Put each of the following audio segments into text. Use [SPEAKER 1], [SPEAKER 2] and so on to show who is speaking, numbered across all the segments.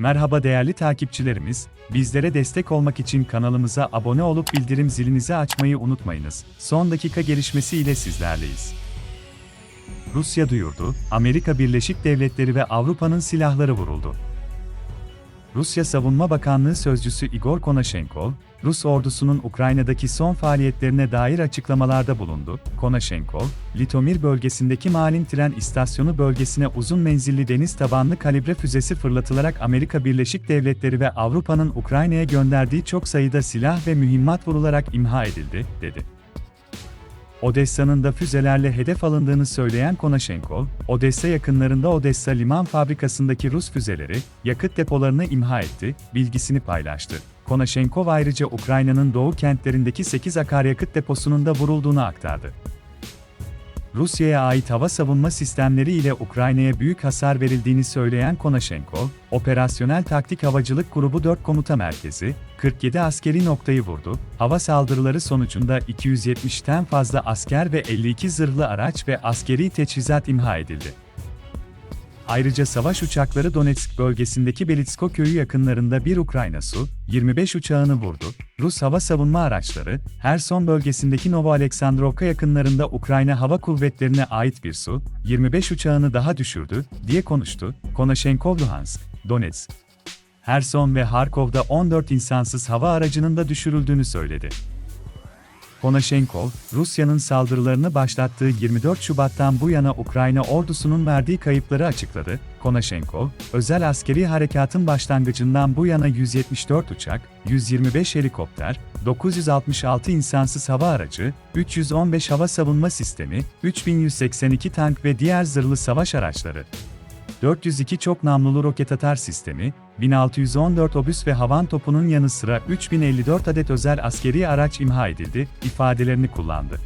[SPEAKER 1] Merhaba değerli takipçilerimiz, bizlere destek olmak için kanalımıza abone olup bildirim zilinizi açmayı unutmayınız. Son dakika gelişmesi ile sizlerleyiz. Rusya duyurdu, Amerika Birleşik Devletleri ve Avrupa'nın silahları vuruldu. Rusya Savunma Bakanlığı Sözcüsü Igor Konashenkov, Rus ordusunun Ukrayna'daki son faaliyetlerine dair açıklamalarda bulundu. Konashenkov, Litomir bölgesindeki Malin tren istasyonu bölgesine uzun menzilli deniz tabanlı kalibre füzesi fırlatılarak Amerika Birleşik Devletleri ve Avrupa'nın Ukrayna'ya gönderdiği çok sayıda silah ve mühimmat vurularak imha edildi, dedi. Odessa'nın da füzelerle hedef alındığını söyleyen Konashenkov, Odessa yakınlarında Odessa liman fabrikasındaki Rus füzeleri, yakıt depolarını imha etti, bilgisini paylaştı. Konashenkov ayrıca Ukrayna'nın doğu kentlerindeki 8 akaryakıt deposunun da vurulduğunu aktardı. Rusya'ya ait hava savunma sistemleri ile Ukrayna'ya büyük hasar verildiğini söyleyen Konashenkov, Operasyonel Taktik Havacılık Grubu 4 Komuta Merkezi, 47 askeri noktayı vurdu, hava saldırıları sonucunda 270'ten fazla asker ve 52 zırhlı araç ve askeri teçhizat imha edildi. Ayrıca savaş uçakları Donetsk bölgesindeki Belitsko köyü yakınlarında bir Ukrayna Su, 25 uçağını vurdu. Rus hava savunma araçları, Herson bölgesindeki Novo-Aleksandrovka yakınlarında Ukrayna Hava Kuvvetleri'ne ait bir Su, 25 uçağını daha düşürdü, diye konuştu. Konashenkov Luhansk, Donetsk, Herson ve Harkov'da 14 insansız hava aracının da düşürüldüğünü söyledi. Konashenkov, Rusya'nın saldırılarını başlattığı 24 Şubat'tan bu yana Ukrayna ordusunun verdiği kayıpları açıkladı. Konashenkov, özel askeri harekatın başlangıcından bu yana 174 uçak, 125 helikopter, 966 insansız hava aracı, 315 hava savunma sistemi, 3182 tank ve diğer zırhlı savaş araçları, 402 çok namlulu roket atar sistemi, 1614 obüs ve havan topunun yanı sıra 3054 adet özel askeri araç imha edildi, ifadelerini kullandı.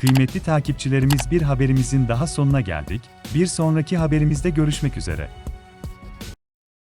[SPEAKER 1] Kıymetli takipçilerimiz bir haberimizin daha sonuna geldik, bir sonraki haberimizde görüşmek üzere.